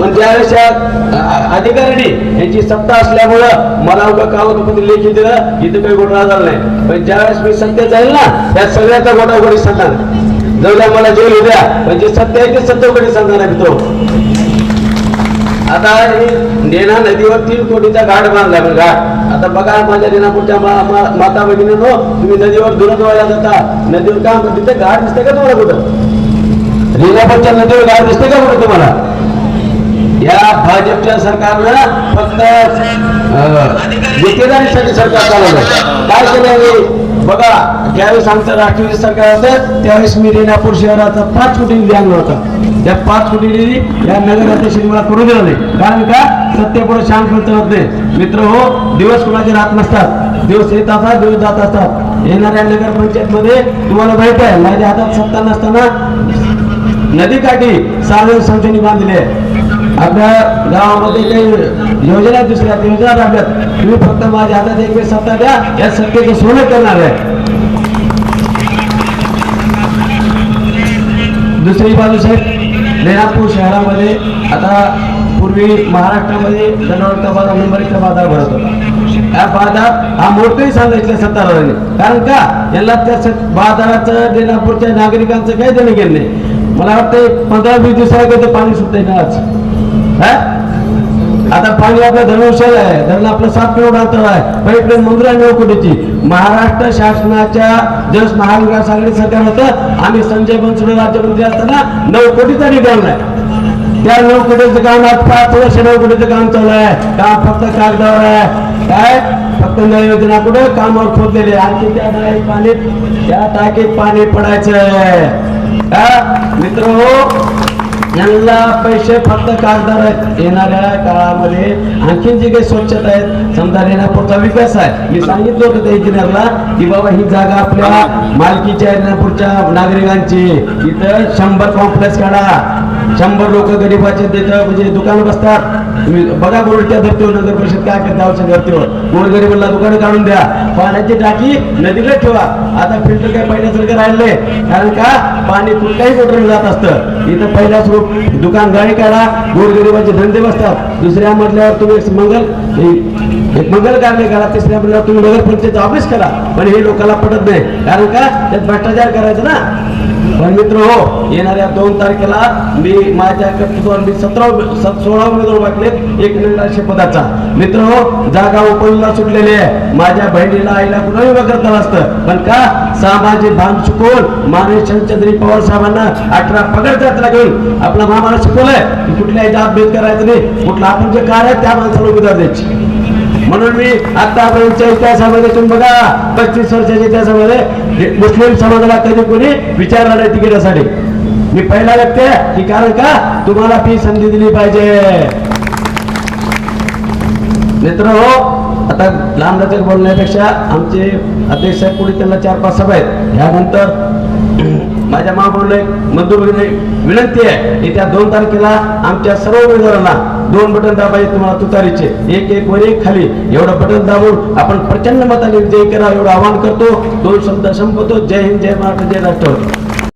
पण ज्यावेळेस अधिकाऱ्यांनी यांची सत्ता असल्यामुळं मला उगा कागदपत्र लेखी दिलं इथं काही घोटाळा झाला नाही. पण ज्यावेळेस मी सत्य जाईल ना त्या सगळ्याचा घोटा उघडी सांगणार. जाऊ मला जेल उद्या. पण जे सत्य आहे ते सत्य उघडी सांगणार आहे तो. आता नेना नदीवर तीन कोटीचा घाट बांधला पण घाट आता बघा माझ्या नेनापूरच्या मा- मा- नो तुम्ही नदीवर दुरत व्हायला जाता. नदीवर काम तिथे घाट दिसते का तुम्हाला कुठं? नेनापूरच्या नदीवर घाट दिसते का कुठं तुम्हाला? या भाजपच्या सरकारनं फक्त गुत्तेदारीसाठी सरकार चालवलं. काय केलं बघा ज्यावेळेस आमचं राष्ट्रवादी सरकार होतं त्यावेळेस मी रेणापूर शहराचा पाच कोटी निधी आणला होता. त्या पाच कोटी निधी या नगराध्यक्ष मला करू दिला नाही. कारण का? सत्तेपुढे शांत होत नाही. मित्र हो दिवस कुणाचे राहत नसतात. दिवस येत असतात दिवस जात असतात. येणाऱ्या नगरपंचायत मध्ये तुम्हाला माहीत आहे माझ्या हातात सत्ता नसताना नदीकाठी साधन संस्थेने बांधले आपल्या गावामध्ये काही योजना दुसऱ्या योजना राबल्यात तुम्ही फक्त माझ्या हातात एक वेळ सत्ता द्या या सत्तेचं सोनं करणार आहे. दुसरी बाजू साहेब रेणापूर शहरामध्ये आता पूर्वी महाराष्ट्रामध्ये जनावरचा बाजार मुंबईचा बाजार भरत होता. या बाजार हा मोठंही सांगायचं सत्तारावांनी कारण का? याला त्या बाजाराचं रेणापूरच्या नागरिकांचं काही देणं गेलं नाही. मला वाटतं पंधरा वीस दिवसाकडे पाणी सुटत आहे आज. आता पाणी आपल्या धरणशाला आहे. धरण आपलं सात किलोमीटर अंतर आहे. पलीकडे मंजुरा नऊ कोटीची महाराष्ट्र शासनाच्या जस महाविकास आघाडी सरकार होतं आणि संजय बनसोडे राज्यमंत्री असताना नऊ कोटीचा निधी आहे त्या नऊ कोटीचं काम आज पाच वर्ष नऊ कोटीचं काम चालू आहे. काम फक्त कागदावर आहे. काय? फक्त नळ योजना कुठं? कामावर खोदलेले आणखी त्या टाकीत पाणी त्या टाकीत पाणी पडायचं आहे मित्र यांना पैसे फक्त कागदार आहेत. येणाऱ्या काळामध्ये आणखीन जे काही स्वच्छता आहेत समजा रेणापूरचा विकास आहे. मी सांगितलं होतं त्या इंजिनियरला की बाबा ही जागा आपल्या मालकीच्या रेणापूरच्या नागरिकांची. इथं शंभर कॉम्प्लेक्स काढा. शंभर लोक गरीबाचे तिथं म्हणजे दुकान बसतात. तुम्ही बघा गोरच्या धरतीवर नगर परिषद काय करते गावच्या धर्तीवर. गोरगरीबांना दुकानं काढून द्या. पाण्याची टाकी नदीला ठेवा. आता फिल्टर काय पहिल्यासारखं राहिले कारण का? पाणी कुठल्याही मोटरने जात असतं. इथं पहिल्याच रूप दुकान गाडी काढा गोरगरीबाचे धंदे बसतात. दुसऱ्या म्हटल्यावर तुम्ही मंगल हे- एक मंगल कार्य करा. तिसऱ्या मधल्यावर तुम्ही नगर पंचायत ऑफिस करा. पण हे लोकांना पटत नाही. कारण का? त्यात भ्रष्टाचार करायचं ना. मित्र हो येणाऱ्या दोन तारखेला मी माझ्या मी सतरा सोळा उमेदवार वाटले एक निर्णय पदाचा. मित्र हो जागा उपयोगाला सुटलेली आहे. माझ्या बहिणीला आईला कुणाही वगैरे करता असतं पण का? सामाजिक भान शिकवून मानवी चंद्री पवार साहेबांना अठरा पगड जात्रा घेऊन आपला मामाला शिकवलंय की कुठल्याही जात भेद करायचं नाही. कुठलं आपण जे कार्य आहे त्या माणसाला उमेदवार द्यायची. म्हणून मी आतापर्यंतच्या इतिहासामध्ये तुम्ही बघा पस्तीस वर्षाच्या इतिहासामध्ये मुस्लिम समाजाला कधी कोणी विचारणार नाही तिकिटासाठी. मी पहिला व्यक्ती आहे की कारण का? तुम्हाला ती संधी दिली पाहिजे. मित्र हो आता लांब लचक बोलण्यापेक्षा आमचे अध्यक्ष साहेब पुढे त्यांना चार पाच सभा आहेत. ह्यानंतर माझ्या महापौरला एक मंजूर विनंती आहे येत्या दोन तारखेला आमच्या सर्व उमेदवारांना दोन बटन दाबायचे तुम्हाला तुतारीचे. एक एक वर एक खाली. एवढं बटन दाबून आपण प्रचंड मताने विजयी करा एवढं आवाहन करतो. दोन शब्द संपवतो. जय हिंद जय महाराष्ट्र जय राष्ट्रवादी.